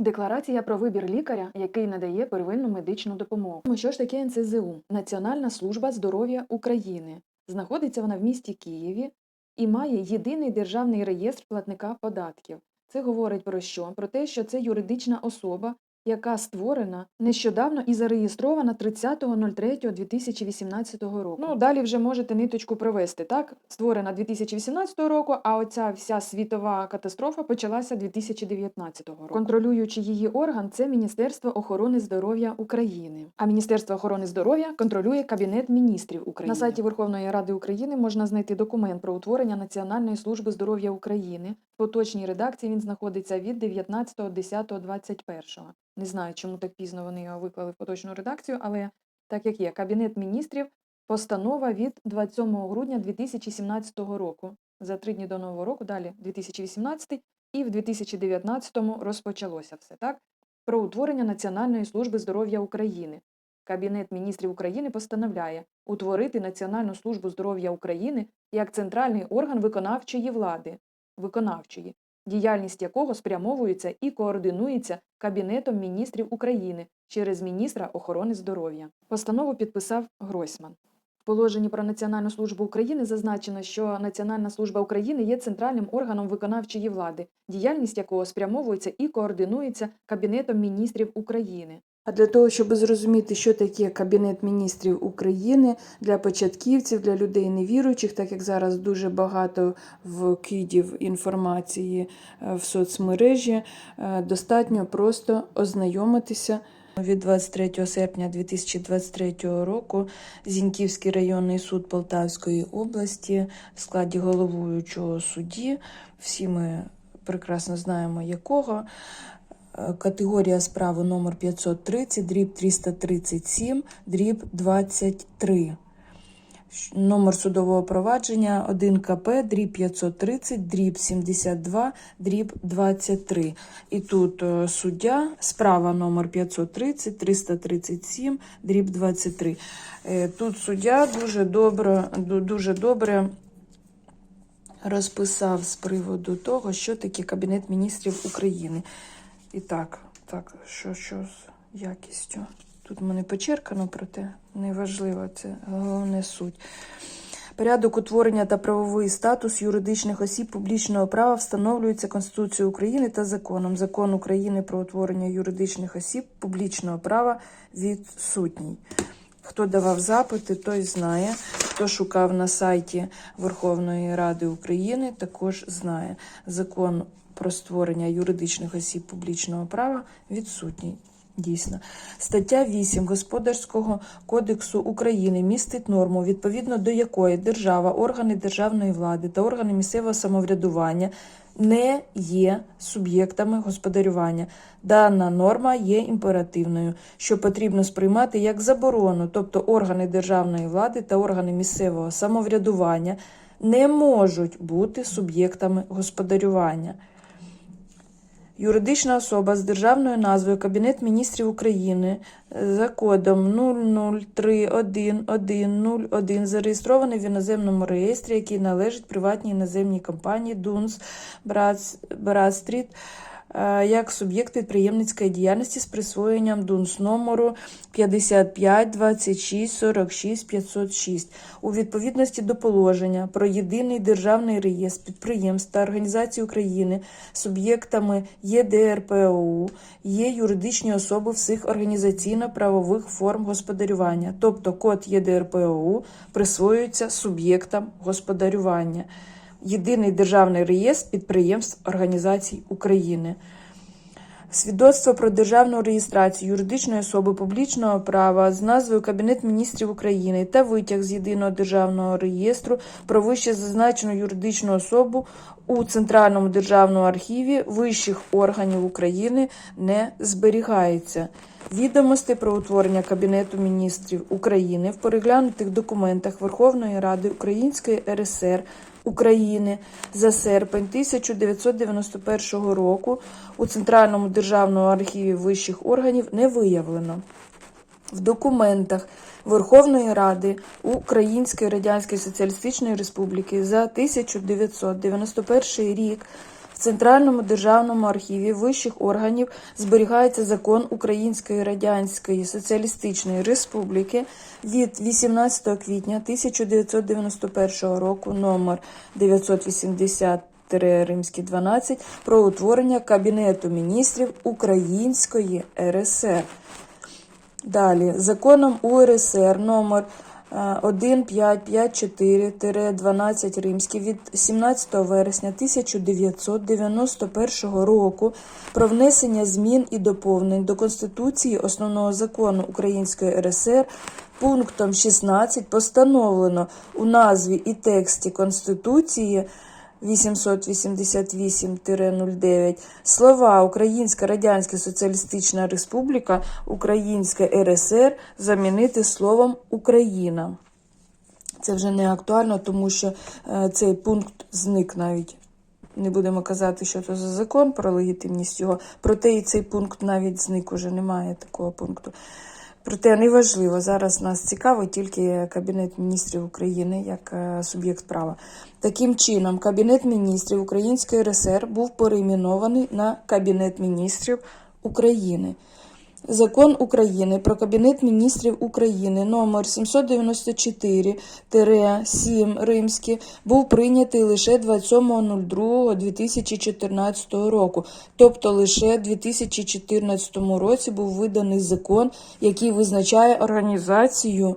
Декларація про вибір лікаря, який надає первинну медичну допомогу. Тому Що ж таке НСЗУ? Національна служба здоров'я України. Знаходиться вона в місті Києві і має єдиний державний реєстр платника податків. Це говорить про що? Про те, що це юридична особа, яка створена нещодавно і зареєстрована 30.03.2018 року. Ну, далі вже можете ниточку провести, так? Створена 2018 року, а оця вся світова катастрофа почалася 2019 року. Контролюючи її орган, це Міністерство охорони здоров'я України. А Міністерство охорони здоров'я контролює Кабінет міністрів України. На сайті Верховної Ради України можна знайти документ про утворення Національної служби здоров'я України. В поточній редакції він знаходиться від 19.10.21. Не знаю, чому так пізно вони його виклали в поточну редакцію, але так як є, Кабінет міністрів, постанова від 27 грудня 2017 року. За три дні до нового року, далі 2018 і в 2019 розпочалося все так. Про утворення Національної служби здоров'я України. Кабінет міністрів України постановляє утворити Національну службу здоров'я України як центральний орган виконавчої влади, виконавчої, діяльність якого спрямовується і координується Кабінетом міністрів України через міністра охорони здоров'я. Постанову підписав Гройсман. В положенні про Національну службу України зазначено, що Національна служба України є центральним органом виконавчої влади, діяльність якого спрямовується і координується Кабінетом міністрів України. А для того, щоб зрозуміти, що таке Кабінет міністрів України для початківців, для людей невіруючих, так як зараз дуже багато вкидів інформації е, в соцмережі, е, достатньо просто ознайомитися. Від 23 серпня 2023 року Зіньківський районний суд Полтавської області в складі головуючого судді, всі ми прекрасно знаємо якого, Категорія справи номер 530, дріб 337, дріб 23. Номер судового провадження 1 КП, дріб 530, дріб 72, дріб 23. І тут е, суддя, справа номер 530, 337, дріб 23. Е, Тут суддя дуже добре, дуже добре розписав з приводу того, що таке Кабінет міністрів України. І так, так, що, що з якістю? Тут мене почеркано, проте неважливо, це головне суть. Порядок утворення та правовий статус юридичних осіб публічного права встановлюється Конституцією України та законом. Закон України про утворення юридичних осіб публічного права відсутній. Хто давав запити, той знає. Хто шукав на сайті Верховної Ради України, також знає. Закон про створення юридичних осіб публічного права відсутній. Дійсно, стаття 8 Господарського кодексу України містить норму, відповідно до якої держава, органи державної влади та органи місцевого самоврядування не є суб'єктами господарювання. Дана норма є імперативною, що потрібно сприймати як заборону, тобто органи державної влади та органи місцевого самоврядування не можуть бути суб'єктами господарювання. Юридична особа з державною назвою Кабінет міністрів України за кодом 0031101 зареєстрований в іноземному реєстрі, який належить приватній іноземній компанії Дунс Брадстріт е, як суб'єкт підприємницької діяльності з присвоєнням ДУНС номеру 55 26 46 506 у відповідності до положення про єдиний державний реєстр підприємств та організацій України суб'єктами ЄДРПОУ є юридичні особи всіх організаційно-правових форм господарювання, тобто код ЄДРПОУ присвоюється суб'єктам господарювання. Єдиний державний реєстр підприємств організацій України. Свідоцтво про державну реєстрацію юридичної особи публічного права з назвою Кабінет міністрів України та витяг з єдиного державного реєстру про вище зазначену юридичну особу у Центральному державному архіві вищих органів України не зберігається. Відомості про утворення Кабінету міністрів України в переглянутих документах Верховної Ради Української РСР України за серпень 1991 року у Центральному державному архіві вищих органів не виявлено. В документах Верховної Ради Української Радянської Соціалістичної Республіки за 1991 рік Центральному державному архіві вищих органів зберігається закон Української Радянської Соціалістичної Республіки від 18 квітня 1991 року номер 980 римський 12 про утворення Кабінету міністрів Української РСР. Далі, законом УРСР номер 1554-12 римський від 17 вересня 1991 року про внесення змін і доповнень до Конституції Основного закону Української РСР пунктом 16 постановлено у назві і тексті Конституції 888-09 слова Українська Радянська Соціалістична Республіка, Українська РСР замінити словом Україна. Це вже не актуально, тому що е, цей пункт зник навіть. Не будемо казати, що це за закон про легітимність його. Проте і цей пункт навіть зник, уже немає такого пункту. Проте неважливо. Зараз нас цікавить тільки Кабінет міністрів України як е, суб'єкт права. Таким чином, Кабінет міністрів Української РСР був перейменований на Кабінет міністрів України. Закон України про Кабінет міністрів України номер 794-7 римський був прийнятий лише 27.02.2014 року, тобто лише в 2014 році був виданий закон, який визначає організацію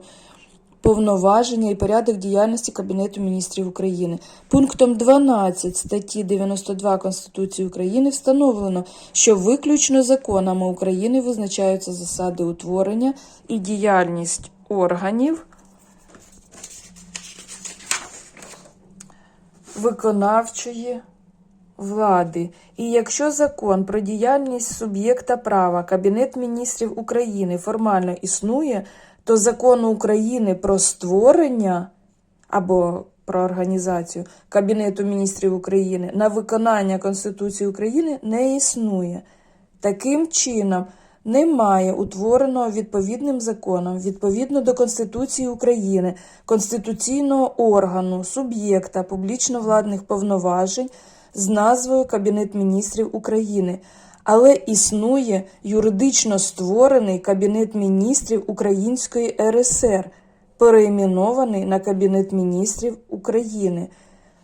повноваження і порядок діяльності Кабінету міністрів України. Пунктом 12 статті 92 Конституції України встановлено, що виключно законами України визначаються засади утворення і діяльність органів виконавчої влади. І якщо закон про діяльність суб'єкта права Кабінет міністрів України формально існує, то закону України про створення або про організацію Кабінету міністрів України на виконання Конституції України не існує. Таким чином, немає утвореного відповідним законом відповідно до Конституції України конституційного органу, суб'єкта публічно-владних повноважень з назвою Кабінет міністрів України, але існує юридично створений Кабінет міністрів Української РСР, переіменований на Кабінет міністрів України.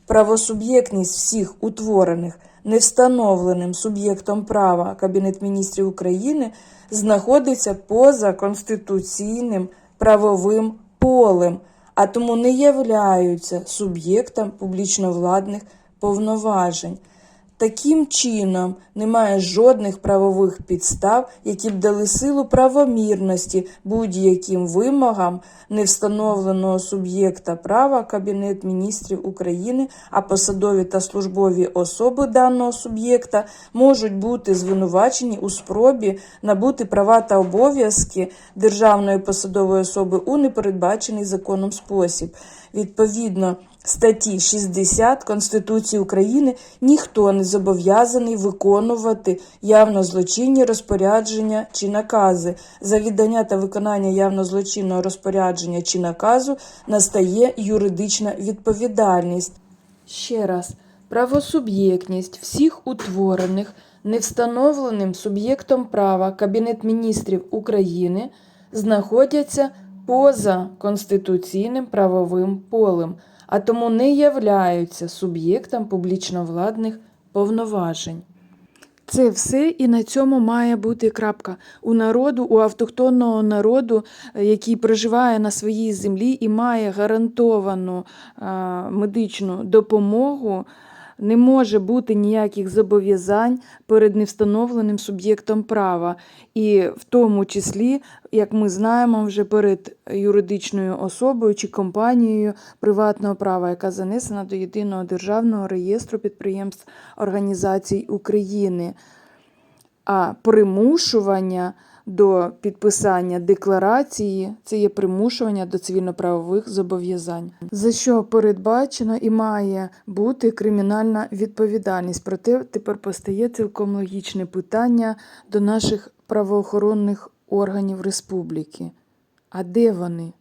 Правосуб'єктність всіх утворених невстановленим суб'єктом права Кабінет міністрів України знаходиться поза конституційним правовим полем, а тому не являються суб'єктом публічно-владних повноважень. Таким чином, немає жодних правових підстав, які б дали силу правомірності будь-яким вимогам невстановленого суб'єкта права Кабінет міністрів України, а посадові та службові особи даного суб'єкта можуть бути звинувачені у спробі набути права та обов'язки державної посадової особи у непередбачений законом спосіб. Відповідно статті 60 Конституції України ніхто не зобов'язаний виконувати явно злочинні розпорядження чи накази. За віддання та виконання явно злочинного розпорядження чи наказу настає юридична відповідальність. Ще раз, правосуб'єктність всіх утворених невстановленим суб'єктом права Кабінет міністрів України знаходяться поза конституційним правовим полем, а тому не являються суб'єктом публічно-владних повноважень. Це все і на цьому має бути крапка. У народу, у автохтонного народу, е, який проживає на своїй землі і має гарантовану медичну допомогу, не може бути ніяких зобов'язань перед невстановленим суб'єктом права. І в тому числі, як ми знаємо, вже перед юридичною особою чи компанією приватного права, яка занесена до єдиного державного реєстру підприємств організацій України. А примушування до підписання декларації це є примушування до цивільно-правових зобов'язань, за що передбачено і має бути кримінальна відповідальність. Проте тепер постає цілком логічне питання до наших правоохоронних органів республіки. А де вони?